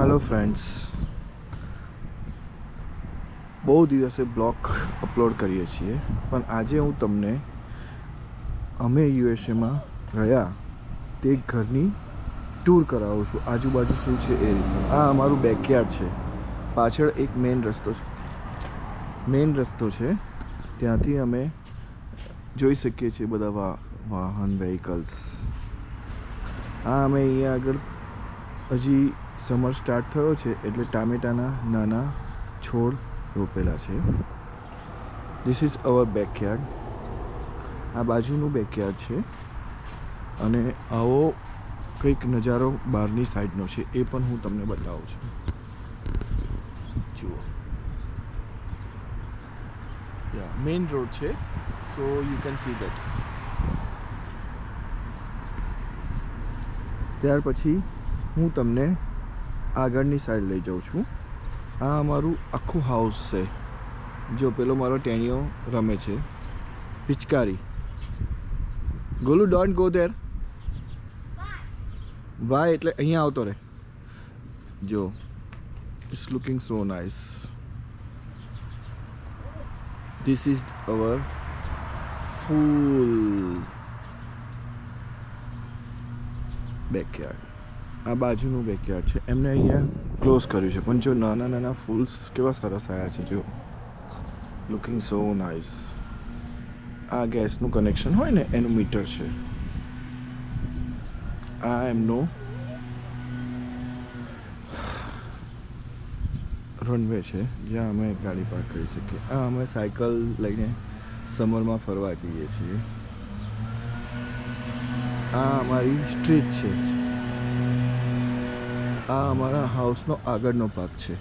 હાલો friends બહુ દિવસે blog upload કરીએ છીએ, પણ આજે હું તમને, અમે યુએસએમાં રહ્યા તે ઘરની ટૂર કરાવું છું. આજુબાજુ શું છે એ રીતનું. આ અમારું બેકયાર્ડ છે. પાછળ એક મેઇન રસ્તો છે. મેઇન રસ્તો છે. ત્યાંથી અમે જોઈ શકીએ છીએ બધા વાહન વ્હીકલ્સ આ અમે અહીંયા આગળ હજી સમર સ્ટાર્ટ થયો છે એટલે ટામેટાના નાના છોડ રોપેલા છે. ધીસ ઇઝ અવર બેકયાર્ડ આ બાજુનું બેકયાર્ડ છે. અને આવો કંઈક નજારો બહારની સાઈડનો છે. એ પણ હું તમને બતાવું છું. જુઓ. યા મેઇન રોડ છે. So you can see that ત્યાર પછી હું તમને આગળની સાઈડ લઈ જાઉં છું. આ અમારું આખું હાઉસ છે, જો પેલો મારો ટેણીઓ રમે છે. પિચકારી. Golu don't go there why એટલે અહીંયા આવતો રહે. જો it's looking so nice this is our full backyard આ બાજુનું બેકયાર્ડ છે. એમને અહીંયા ક્લોઝ કર્યું છે. પણ જો નાના નાના ફૂલ્સ કેવા સરસ આવ્યા છે, જો. લુકિંગ સો નાઇસ આ ગેસનું કનેક્શન હોય ને, એનું મીટર છે. આ એમનો રનવે છે. જ્યાં અમે ગાડી પાર્ક કરી શકીએ. આ અમે સાયકલ લઈને સમરમાં ફરવા જઈએ છીએ. આ અમારી સ્ટ્રીટ છે. આ અમારા હાઉસનો આગળનો ભાગ છે.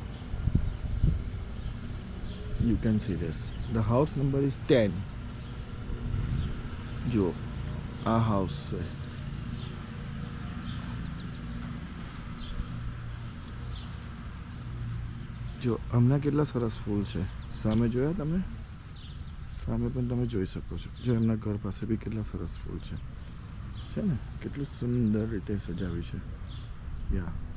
You can see this the house number is ten જુઓ આ હાઉસ છે. જો, હમણાં કેટલા સરસ ફૂલ છે. સામે જોયા તમે? સામે પણ તમે જોઈ શકો છો. જો, એમના ઘર પાસે બી કેટલા સરસ ફૂલ છે. છે ને? કેટલું સુંદર રીતે સજાવી છે. Yeah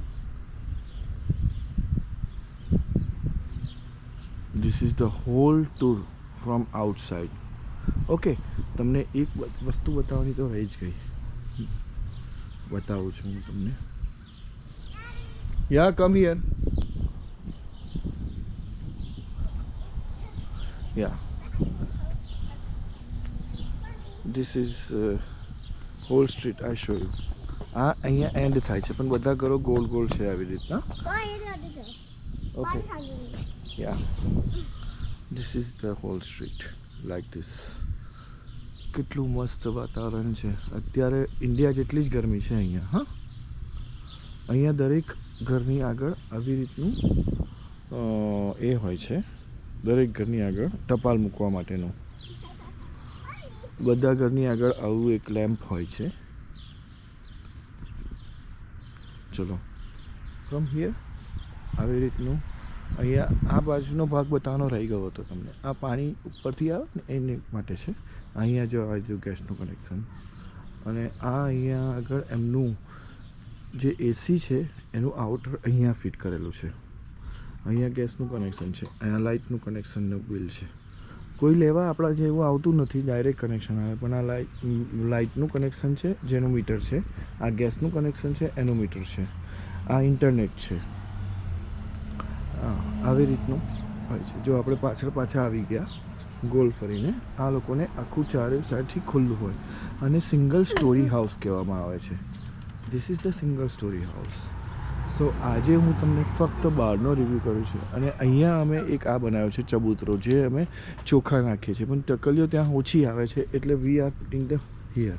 this is the whole tour from outside okay તમને એક વસ્તુ બતાવવાની તો રહી જ ગઈ. બતાવું છું હું તમને. Yeah come here yeah this is whole street I show you આ અહીંયા એન્ડ થાય છે પણ બધા ઘરો ગોળ ગોળ છે આવી રીતના. Okay yeah this is the whole street like this કેટલું મસ્ત વાતાવરણ છે. અત્યારે ઇન્ડિયા જેટલી જ ગરમી છે અહીંયા, હા? અહીંયા દરેક ઘરની આગળ આવી રીતનું એ હોય છે. દરેક ઘરની આગળ ટપાલ મૂકવા માટેનું. બધા ઘરની આગળ આવું એક લેમ્પ હોય છે. ચલો. ફ્રોમ હિયર આવી રીતનું અહીંયા આ બાજુનો ભાગ બતાવવાનો રહી ગયો હતો તમને. આ પાણી ઉપરથી આવે ને એને માટે છે. અહીંયા જો આવી જો ગેસનું કનેક્શન. અને આ અહીંયા આગળ એમનું જે એસી છે, એનું આઉટર અહીંયા ફિટ કરેલું છે. અહીંયા ગેસનું કનેક્શન છે. અહીંયા લાઇટનું કનેક્શનનું બિલ છે. કોઈ લેવા આપણા જેવું આવતું નથી ડાયરેક્ટ કનેક્શન આવે. પણ આ લાઇટ લાઇટનું કનેક્શન છે, જેનું મીટર છે. આ ગેસનું કનેક્શન છે, એનું મીટર છે. આ ઇન્ટરનેટ છે. હા, આવી રીતનું હોય છે. જો આપણે પાછળ પાછા આવી ગયા, ગોલ ફરીને, આ લોકોને આખું ચારે સાઈડથી ખુલ્લું હોય. અને સિંગલ સ્ટોરી હાઉસ કહેવામાં આવે છે. This is the single storey house so આજે હું તમને ફક્ત બહારનો રિવ્યૂ કરું છું. અને અહીંયા અમે એક આ બનાવ્યો છે, ચબૂતરો, જે અમે ચોખા નાખીએ છીએ. પણ ટકલીઓ ત્યાં ઓછી આવે છે, એટલે we are putting the here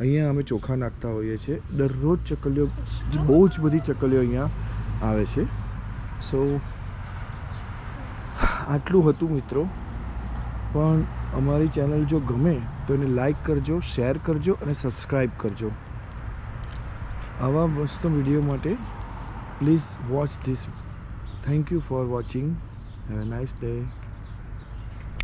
અહીંયા અમે ચોખા નાખતા હોઈએ છીએ. દરરોજ ચકલીઓ, બહુ જ બધી ચકલીઓ અહીંયા આવે છે. સો આટલું હતું મિત્રો, પણ અમારી ચેનલ જો ગમે તો એને લાઈક કરજો, શેર કરજો અને સબસ્ક્રાઈબ કરજો. આવા મસ્ત વીડિયો માટે please watch this. Thank you for watching. Have a nice day.